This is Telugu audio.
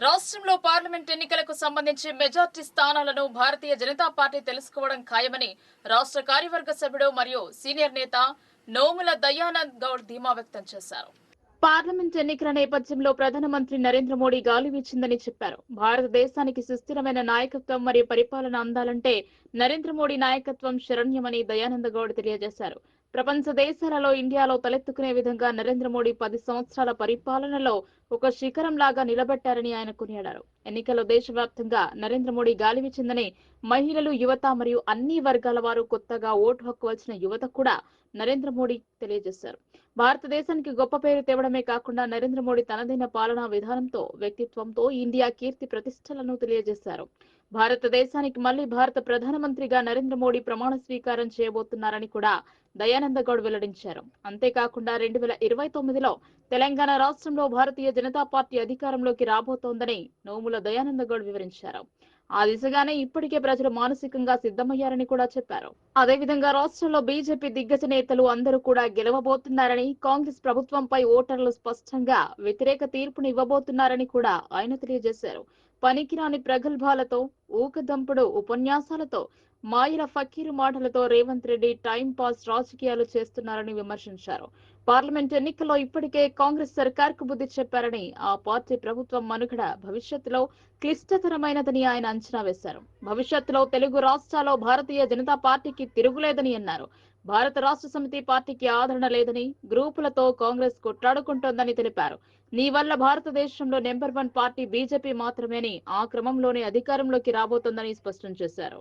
రాష్ట్రంలో పార్లమెంట్ ఎన్నికలకు సంబంధించి మెజార్టీ స్థానాలను భారతీయ జనతా పార్టీ తెలుసుకోవడం ఖాయమని రాష్ట్ర కార్యవర్గ సభ్యుడు మరియు సీనియర్ నేత నోముల దయానంద్ గౌడ్ ధీమా వ్యక్తం చేశారు. పార్లమెంట్ ఎన్నికల నేపథ్యంలో ప్రధానమంత్రి నరేంద్ర మోడీ గాలి వీచిందని చెప్పారు. భారతదేశానికి సుస్థిరమైన నాయకత్వం మరియు పరిపాలన అందాలంటే నరేంద్ర మోడీ నాయకత్వం శరణ్యమని దయానంద గౌడ్ తెలియజేశారు. ప్రపంచ దేశాలలో ఇండియాలో తలెత్తుకునే విధంగా నరేంద్ర మోడీ పది సంవత్సరాల పరిపాలనలో ఒక శిఖరం లాగా నిలబెట్టారని ఆయన కొనియాడారు. ఎన్నికల్లో దేశవ్యాప్తంగా నరేంద్ర మోడీ గాలివిచ్చిందని మహిళలు యువత మరియు అన్ని వర్గాల వారు కొత్తగా ఓటు హక్కు వచ్చిన యువత కూడా నరేంద్ర మోడీ తెలియజేశారు. భారతదేశానికి గొప్ప పేరు తేవడమే కాకుండా నరేంద్ర మోడీ తనదైన పాలనా విధానంతో వ్యక్తిత్వంతో ఇండియా కీర్తి ప్రతిష్టలను తెలియజేశారు. భారతదేశానికి మళ్ళీ భారత ప్రధానమంత్రిగా నరేంద్ర మోడీ ప్రమాణ స్వీకారం చేయబోతున్నారని కూడా దయానంద గౌడ్ వెల్లడించారు. అంతేకాకుండా రెండు వేల ఇరవై తొమ్మిదిలో తెలంగాణ రాష్ట్రంలో భారతీయ జనతా పార్టీ అధికారంలోకి రాబోతోందని నోముల దయానంద గౌడ్ వివరించారు. ఆ దిశగానే ఇప్పటికే ప్రజలు మానసికంగా సిద్ధమయ్యారని కూడా చెప్పారు. అదేవిధంగా రాష్ట్రంలో బీజేపీ దిగ్గజ నేతలు అందరూ కూడా గెలవబోతున్నారని కాంగ్రెస్ ప్రభుత్వంపై ఓటర్లు స్పష్టంగా వ్యతిరేక తీర్పును ఇవ్వబోతున్నారని కూడా ఆయన తెలియజేశారు. పనికిరాని ప్రగల్భాలతో ఊకదంపుడు ఉపన్యాసాలతో మాయల ఫకీరు మాటలతో రేవంత్ రెడ్డి టైం పాస్ రాజకీయాలు చేస్తున్నారని విమర్శించారు. పార్లమెంట్ ఎన్నికల్లో ఇప్పటికే కాంగ్రెస్ సర్కార్కు బుద్ధి చెప్పారని ఆ పార్టీ ప్రభుత్వం మనుగడ భవిష్యత్తులో క్లిష్టతరమైనదని ఆయన అంచనా వేశారు. భవిష్యత్తులో తెలుగు రాష్ట్రాల్లో భారతీయ జనతా పార్టీకి తిరుగులేదని అన్నారు. భారత రాష్ట్ర సమితి పార్టీకి ఆదరణ లేదని గ్రూపులతో కాంగ్రెస్ కొట్లాడుకుంటోందని తెలిపారు. నీ వల్ల భారతదేశంలో నెంబర్ వన్ పార్టీ బీజేపీ మాత్రమేని ఆ క్రమంలోనే అధికారంలోకి రాబోతోందని స్పష్టం చేశారు.